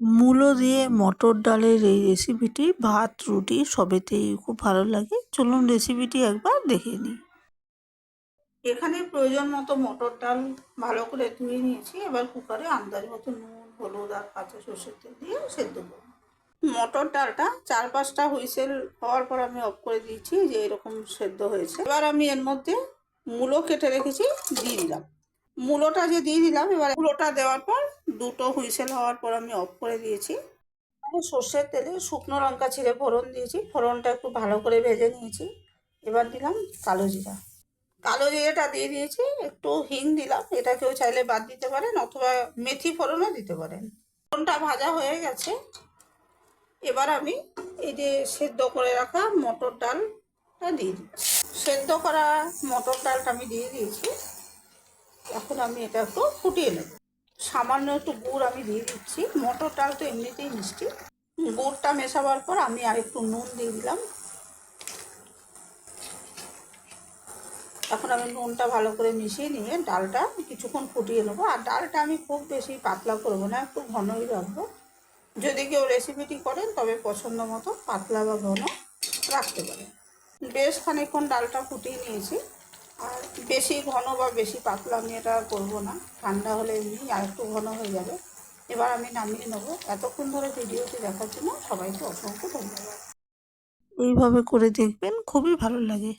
মূলো দিয়ে মটর ডালের এই রেসিপিটি ভাত, রুটি সবেতেই খুব ভালো লাগে। চলুন রেসিপিটি একবার দেখে নিই। এখানে প্রয়োজন মতো মটর ডাল ভালো করে ধুয়ে নিয়েছি। এবার কুকারে আন্দাজ মতো নুন, হলুদ আর কাঁচা সর্ষের তেল দিয়ে সেদ্ধ করব। মটর ডালটা চার পাঁচটা হুইসেল হওয়ার পর আমি অফ করে দিয়েছি যে এরকম সেদ্ধ হয়েছে। এবার আমি এর মধ্যে মূলো কেটে রেখেছি, দিয়ে দিলাম। মূলোটা যে দিয়ে দিলাম, এবার মূলোটা দেওয়ার পর দুটো হুইসেল হওয়ার পর আমি অফ করে দিয়েছি। সর্ষের তেলে শুকনো লঙ্কা ছিঁড়ে ফোড়ন দিয়েছি। ফোড়নটা একটু ভালো করে ভেজে নিয়েছি। এবার দিলাম কালো জিরা। কালো জিরাটা দিয়ে দিয়েছি, একটু হিং দিলাম। এটা কেউ চাইলে বাদ দিতে পারেন অথবা মেথি ফোড়নও দিতে পারেন। ফোড়নটা ভাজা হয়ে গেছে। এবার আমি এই যে সেদ্ধ করে রাখা মটর ডালটা দিয়ে দিচ্ছি। সেদ্ধ করা মটর ডালটা আমি দিয়ে দিয়েছি। এখন আমি এটা একটু ফুটিয়ে নেব। সামান্য একটু গুড় আমি দিয়ে দিচ্ছি। মটর ডাল তো এমনিতেই মিষ্টি। গুড়টা মেশাবার পর আমি আর একটু নুন দিয়ে দিলাম। এখন আমি নুনটা ভালো করে মিশিয়ে নিয়ে ডালটা কিছুক্ষণ ফুটিয়ে নেব। আর ডালটা আমি খুব বেশি পাতলা করব না, একটু ঘনই রাখব। যদি কেউ রেসিপিটি করেন, তবে পছন্দ মতো পাতলা বা ঘন রাখতে পারেন। বেশ খানিকক্ষণ ডালটা ফুটিয়ে নিয়েছি। আর বেশি ঘন বা বেশি পাতলা আমি এটা করব না। ঠান্ডা হলে এমনি আর একটু ঘন হয়ে যাবে। এবার আমি নামিয়ে নেব। এতক্ষণ ধরে ভিডিওটি দেখার জন্য সবাইকে অসংখ্য ধন্যবাদ। এইভাবে করে দেখবেন, খুবই ভালো লাগে।